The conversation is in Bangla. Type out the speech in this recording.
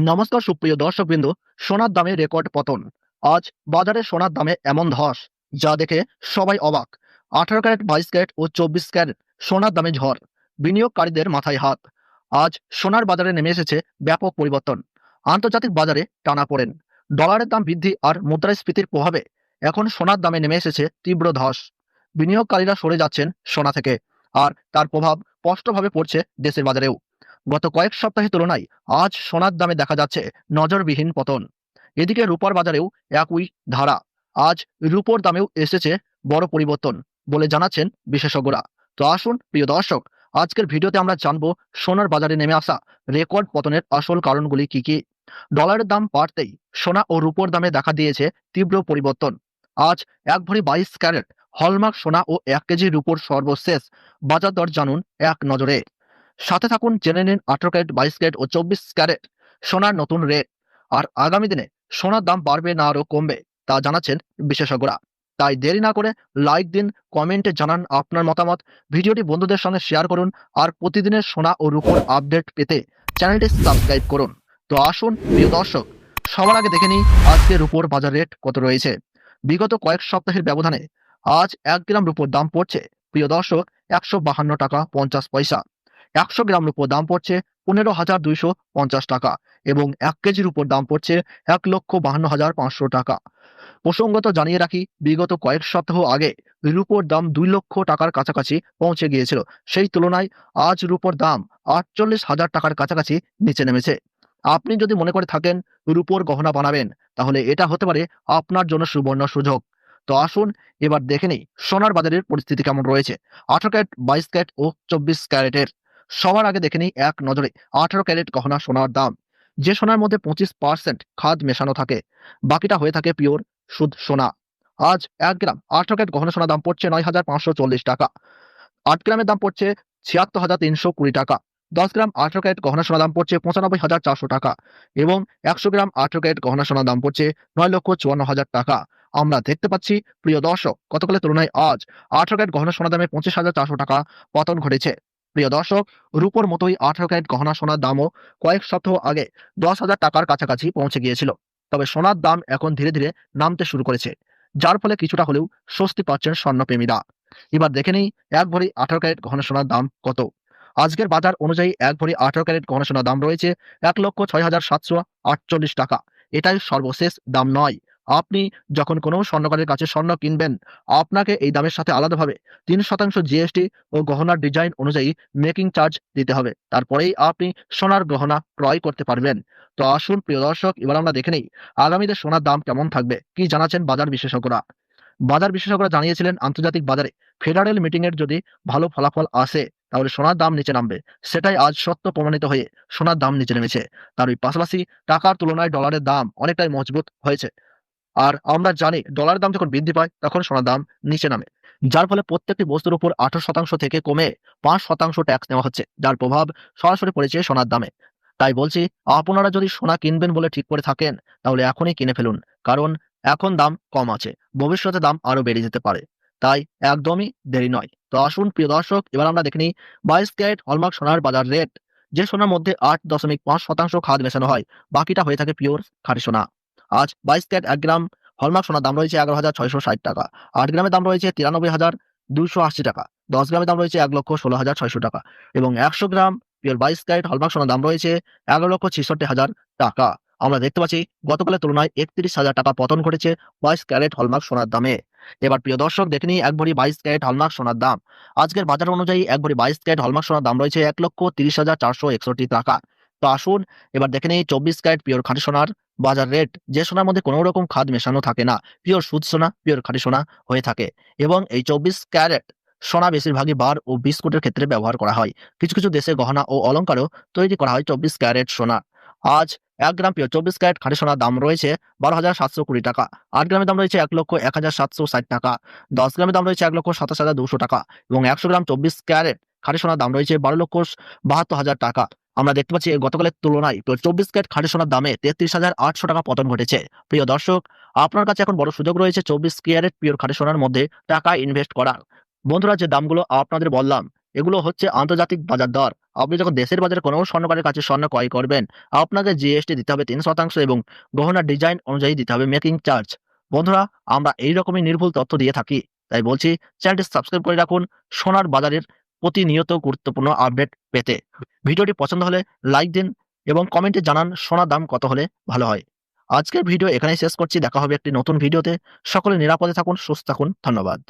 নমস্কার সুপ্রিয় দর্শকবৃন্দ, সোনার দামে রেকর্ড পতন। আজ বাজারে সোনার দামে এমন ধস, যা দেখে সবাই অবাক। আঠারো ক্যারেট, বাইশ ক্যারেট ও চব্বিশ ক্যারেট সোনার দামে ঝড়, বিনিয়োগকারীদের মাথায় হাত। আজ সোনার বাজারে নেমে এসেছে ব্যাপক পরিবর্তন। আন্তর্জাতিক বাজারে টানা পড়েন। ডলারের দাম বৃদ্ধি আর মুদ্রাস্ফীতির প্রভাবে এখন সোনার দামে নেমে এসেছে তীব্র ধস। বিনিয়োগকারীরা সরে যাচ্ছেন সোনা থেকে, আর তার প্রভাব স্পষ্টভাবে পড়ছে দেশের বাজারেও। গত কয়েক সপ্তাহের তুলনায় আজ সোনার দামে দেখা যাচ্ছে নজরবিহীন পতন। এদিকে রূপার বাজারেও একই ধারা। আজ রূপোর দামেও এসেছে বড় পরিবর্তন বলে জানাচ্ছেন বিশেষজ্ঞরা। তো আসুন, প্রিয় দর্শক, আজকের ভিডিওতে আমরা জানব সোনার বাজারে নেমে আসা রেকর্ড পতনের আসল কারণগুলি কি কি। ডলারের দাম বাড়তেই সোনা ও রূপোর দামে দেখা দিয়েছে তীব্র পরিবর্তন। আজ এক ভরি বাইশ ক্যারেট, হলমার্ক সোনা ও এক কেজি রূপোর সর্বশেষ বাজার দর জানুন এক নজরে। সাথে থাকুন, জেনে নিন আঠারো ক্যারেট, বাইশ ক্যারেট ও চব্বিশ ক্যারেট সোনার নতুন রেট। আর আগামী দিনে সোনার দাম বাড়বে না আরও কমবে, তা জানাচ্ছেন বিশেষজ্ঞরা। তাই দেরি না করে লাইক দিন, কমেন্টে জানান আপনার মতামত। ভিডিওটি বন্ধুদের সঙ্গে শেয়ার করুন আর প্রতিদিনের সোনা ও রূপোর আপডেট পেতে চ্যানেলটি সাবস্ক্রাইব করুন। তো আসুন, প্রিয় দর্শক, সবার আগে দেখে নিই আজকে রূপোর বাজার রেট কত রয়েছে। বিগত কয়েক সপ্তাহের ব্যবধানে আজ এক গ্রাম রূপোর দাম পড়ছে, প্রিয় দর্শক, একশো বাহান্ন টাকা পঞ্চাশ পয়সা। একশো গ্রাম রূপোর দাম পড়ছে পনেরো হাজার দুইশো পঞ্চাশ টাকা এবং এক কেজির উপর দাম পড়ছে এক লক্ষ বাহান্ন হাজার পাঁচশো টাকা। প্রসঙ্গত জানিয়ে রাখি, বিগত কয়েক সপ্তাহ আগে রূপোর দাম দুই লক্ষ টাকার কাছাকাছি পৌঁছে গিয়েছিল। সেই তুলনায় আজ রূপোর দাম আটচল্লিশ হাজার টাকার কাছাকাছি নিচে নেমেছে। আপনি যদি মনে করে থাকেন রূপোর গহনা বানাবেন, তাহলে এটা হতে পারে আপনার জন্য সুবর্ণ সুযোগ। তো আসুন এবার দেখে নেই সোনার বাজারের পরিস্থিতি কেমন রয়েছে। আঠারো ক্যারেট, বাইশ ক্যারেট ও চব্বিশ ক্যারেটের সবার আগে দেখে নিই এক নজরে, আঠারো ক্যারেট গহনা সোনার দাম। যে সোনার মধ্যে পঁচিশ পার্সেন্ট খাদ মেশানো থাকে, বাকিটা হয়ে থাকে পিওর সুদ সোনা। আজ এক গ্রাম আঠারো ক্যারেট গহনা সোনার দাম পড়ছে নয় হাজার পাঁচশো চল্লিশ টাকা। আট গ্রামের দাম পড়ছে ছিয়াত্তর হাজার তিনশো কুড়ি টাকা। দশ গ্রাম আঠারো ক্যারেট গহনা সোনার দাম পড়ছে পঁচানব্বই হাজার চারশো টাকা এবং একশো গ্রাম আঠারো ক্যারেট গহনা সোনার দাম পড়ছে নয় লক্ষ চুয়ান্ন হাজার টাকা। আমরা দেখতে পাচ্ছি, প্রিয় দর্শক, গতকালের তুলনায় আজ আঠারো ক্যারেট গহনা সোনার দামে পঁচিশ হাজার চারশো টাকা পতন ঘটেছে। প্রিয় দর্শক, রূপোর মতোই আঠারো ক্যারেট গহনা সোনার দামও কয়েক সপ্তাহ আগে দশ হাজার টাকার কাছাকাছি পৌঁছে গিয়েছিল। তবে সোনার দাম এখন ধীরে ধীরে নামতে শুরু করেছে, যার ফলে কিছুটা হলেও স্বস্তি পাচ্ছেন স্বর্ণপ্রেমীরা। এবার দেখে নেই এক ভরি আঠারো ক্যারেট গহনা সোনার দাম কত। আজকের বাজার অনুযায়ী এক ভরি আঠারো ক্যারেট গহনা সোনার দাম রয়েছে এক লক্ষ ছয় হাজার সাতশো আটচল্লিশ টাকা। এটাই সর্বশেষ দাম নয়। আপনি যখন কোনো স্বর্ণকারের কাছে স্বর্ণ কিনবেন, আপনাকে এই দামের সাথে আলাদাভাবে তিন শতাংশ জিএসটি ও গহনার ডিজাইন অনুযায়ী মেকিং চার্জ দিতে হবে। তারপরেই আপনি সোনার গহনা ক্রয় করতে পারবেন। তো আসুন প্রিয় দর্শক, এবার আমরা দেখে নেই আগামীতে সোনার দাম কেমন থাকবে, কি জানাচ্ছেন বাজার বিশেষজ্ঞরা। বাজার বিশেষজ্ঞরা জানিয়েছিলেন, আন্তর্জাতিক বাজারে ফেডারেল মিটিং এর যদি ভালো ফলাফল আসে, তাহলে সোনার দাম নিচে নামবে। সেটাই আজ সত্য প্রমাণিত হয়ে সোনার দাম নিচে নেমেছে। তার ওই পাশাপাশি টাকার তুলনায় ডলারের দাম অনেকটাই মজবুত হয়েছে। আর আমরা জানি ডলারের দাম যখন বৃদ্ধি পায়, তখন সোনার দাম নিচে নামে। যার ফলে প্রত্যেকটি বস্তুর উপর আঠারো শতাংশ থেকে কমে পাঁচ শতাংশ ট্যাক্স নেওয়া হচ্ছে, যার প্রভাব সরাসরি পড়েছে সোনার দামে। তাই বলছি, আপনারা যদি সোনা কিনবেন বলে ঠিক করে থাকেন, তাহলে এখনই কিনে ফেলুন, কারণ এখন দাম কম আছে, ভবিষ্যতে দাম আরও বেড়ে যেতে পারে। তাই একদমই দেরি নয়। তো আসুন প্রিয় দর্শক, এবার আমরা দেখে নিই বাইশ ক্যারেট হলমার্ক সোনার বাজার রেট যে সোনার মধ্যে আট দশমিক পাঁচ শতাংশ খাদ মেশানো হয়, বাকিটা হয়ে থাকে পিওর খাঁটি সোনা। আজ বাইশ ক্যারেট এক গ্রাম হলমার্ক সোনার দাম রয়েছে এগারো হাজার ছয়শো ষাট টাকা। আট গ্রামের দাম রয়েছে তিরানব্বই হাজার দুশো আশি টাকা। দশ গ্রামের দাম রয়েছে এক লক্ষ ষোলো হাজার ছয়শো টাকা এবং একশো গ্রাম পিওর বাইশ ক্যারেট হলমার্ক সোনার দাম রয়েছে এগারো লক্ষ ছেষট্টি হাজার টাকা। আমরা দেখতে পাচ্ছি, গতকালের তুলনায় একত্রিশ হাজার টাকা পতন ঘটেছে বাইশ ক্যারেট হলমার্ক সোনার দামে। এবার প্রিয় দর্শক, দেখে নিই এক ভরি বাইশ ক্যারেট হলমার্ক সোনার দাম। আজকের বাজার অনুযায়ী এক ভরি বাইশ ক্যারেট হলমার্ক সোনার দাম রয়েছে এক লক্ষ তিরিশ হাজার চারশো একষট্টি টাকা। তো আসুন, এবার দেখে নিই চব্বিশ ক্যারেট পিওর খাঁটি সোনার বাজার রেট যে সোনার মধ্যে কোনো রকম খাদ মেশানো থাকে না। পিওর সুদ সোনা, পিওর খাঁটি সোনা হয়ে থাকে এবং এই চব্বিশ ক্যারেট সোনা বেশিরভাগই বার ও বিস্কুটের ক্ষেত্রে ব্যবহার করা হয়। কিছু কিছু দেশে গহনা ও অলঙ্কারও তৈরি করা হয় চব্বিশ ক্যারেট সোনা। আজ এক গ্রাম পিওর চব্বিশ ক্যারেট খাঁটি সোনার দাম রয়েছে বারো হাজার সাতশো কুড়ি টাকা। আট গ্রামের দাম রয়েছে এক লক্ষ এক হাজার সাতশো ষাট টাকা। দশ গ্রামের দাম রয়েছে এক লক্ষ সাতাশ হাজার দুশো টাকা এবং একশো গ্রাম চব্বিশ ক্যারেট খাঁটি সোনার দাম রয়েছে বারো লক্ষ বাহাত্তর হাজার টাকা। আমরা দেখতে পাচ্ছি গতকালের তুলনায় চব্বিশ ক্যারেট খাঁটি সোনার দামে তেত্রিশ হাজার আটশো টাকা পতন ঘটেছে। প্রিয় দর্শক, আপনার কাছে এখন বড় সুযোগ রয়েছে চব্বিশ ক্যারেট পিওর খাঁটি সোনার মধ্যে টাকা ইনভেস্ট করার। বন্ধুরা, যে দামগুলো আপনাদের বললাম, এগুলো হচ্ছে আন্তর্জাতিক বাজার দর। আপনি যখন দেশের বাজারে কোনো স্বর্ণকারের কাছে স্বর্ণ ক্রয় করবেন, আপনাকে জিএসটি দিতে হবে তিন শতাংশ এবং গহনার ডিজাইন অনুযায়ী দিতে হবে মেকিং চার্জ বন্ধুরা, আমরা এই রকমই নির্ভুল তথ্য দিয়ে থাকি, তাই বলছি চ্যানেলটি সাবস্ক্রাইব করে রাখুন। সোনার বাজারের প্রতিনিয়ত গুরুত্বপূর্ণ আপডেট পেতে। ভিডিওটি পছন্দ হলে লাইক দিন এবং কমেন্টে জানান সোনার দাম কত হলে ভালো হয়। আজকের ভিডিও এখানেই শেষ করছি। দেখা হবে একটি নতুন ভিডিওতে। সকলে নিরাপদে থাকুন, সুস্থ থাকুন। ধন্যবাদ।